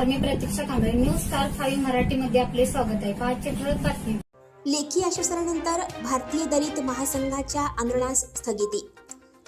नमस्कार मी Pratiksha Kamble news star five मराठीमध्ये आपले स्वागत आहे. पाचशे ठळक बातमी लेखी आश्वासनानंतर भारतीय दलित महासंघाच्या आंदोलनास स्थगिती.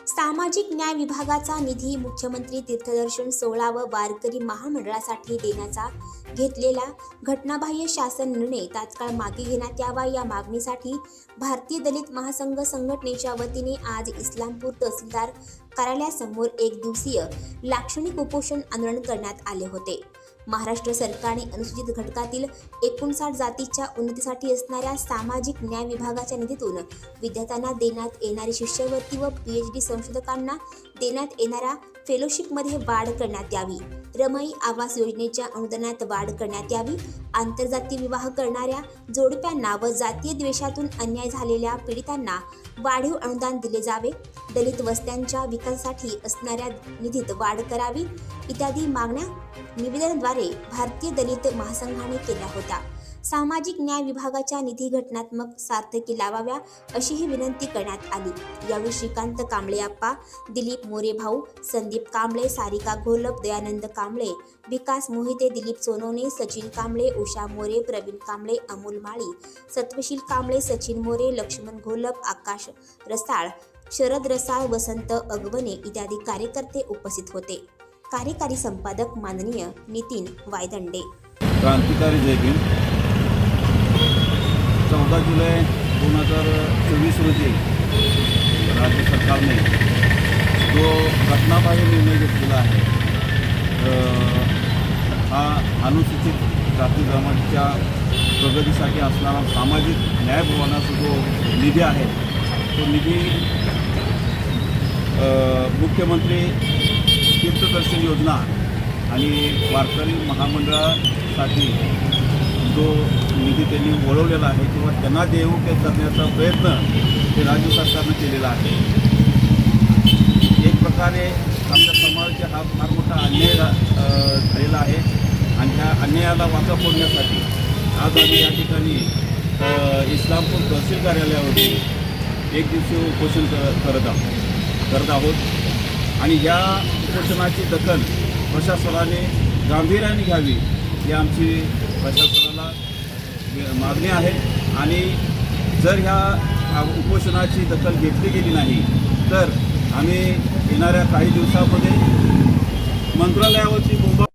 सामाजिक न्याय विभागाचा निधी मुख्यमंत्री तीर्थदर्शन सोहळा व वारकरी महामंडळासाठी देण्याचा घेतलेला घटनाबाह्य शासन निर्णय तात्काळ मागे घेण्यात यावा या मागणीसाठी भारतीय दलित महासंघ संघटनेच्या वतीने आज इस्लामपूर तहसीलदार कार्यालयासमोर एक दिवसीय लाक्षणिक उपोषण आंदोलन करण्यात आले होते. महाराष्ट्र सरकारने अनुसूचित घटकातील एकोणसाठ जातीच्या उन्नतीसाठी असणाऱ्या सामाजिक न्याय विभागाच्या निधीतून विद्यार्थ्यांना देण्यात येणारी शिष्यवृत्ती व पीएच डी संशोधकांना देण्यात येणाऱ्या फेलोशिपमध्ये वाढ करण्यात यावी. रमाई आवास योजनेच्या अनुदानात वाढ करण्यात यावी. आंतरजातीय विवाह करणाऱ्या जोडप्यांना व जातीय द्वेषातून अन्याय झालेल्या पीडितांना वाढीव अनुदान दिले जावे. दलित वस्त्यांच्या विकासासाठी असणाऱ्या निधीत वाढ करावी. इत्यादी मागण्या निवेदनाद्वारे भारतीय दलित महासंघाने केला होता. सामाजिक न्याय विभागाच्या निधी घटनात्मक सार्थकी लावाव्या अशीही विनंती करण्यात आली. यावेळी श्रीकांत कांबळे आप्पा दिलीप मोरे भाऊ संदीप कांबळे सारिका घोलप दयानंद कांबळे विकास मोहिते दिलीप सोनवणे सचिन कांबळे उषा मोरे प्रवीण कांबळे अमोल माळी सत्वशील कांबळे सचिन मोरे लक्ष्मण घोलप आकाश रसाळ शरद रसाळ वसंत अगवणे इत्यादी कार्यकर्ते उपस्थित होते. कार्यकारी संपादक माननीय नितीन वायदंडे. क्रांतिकारी जय भीम. चौदा जुलै दोन हजार चोवीस रोजी राज्य सरकारने जो घटनाबाह्य निर्णय घेतलेला आहे हा अनुसूचित जाती जमातीच्या प्रगतीसाठी असणारा सामाजिक न्याय भवनाचा जो निधी आहे तो निधी मुख्यमंत्री तीर्थदर्शन योजना आणि वारकरी महामंडळासाठी जो निधी त्यांनी वळवलेला आहे किंवा त्यांना देऊ करण्याचा प्रयत्न ते राज्य सरकारनं केलेला आहे. एक प्रकारे आमच्या समाजाचा हा फार मोठा अन्याय झालेला आहे आणि त्या अन्यायाला वाचा फोडण्यासाठी आज आम्ही या ठिकाणी इस्लामपूर तहसील कार्यालयावरती एक दिवशी उपोषण कर करत आहोत करत आहोत. आणि या उपोषणाची दखल प्रशासनाने गांभीर्याने घ्यावी ही आमची प्रशासनाला मागणी आहे. आणि जर ह्या उपोषणाची दखल घेतली गेली नाही तर आम्ही येणाऱ्या काही दिवसामध्ये मंत्रालयावरती मुंबई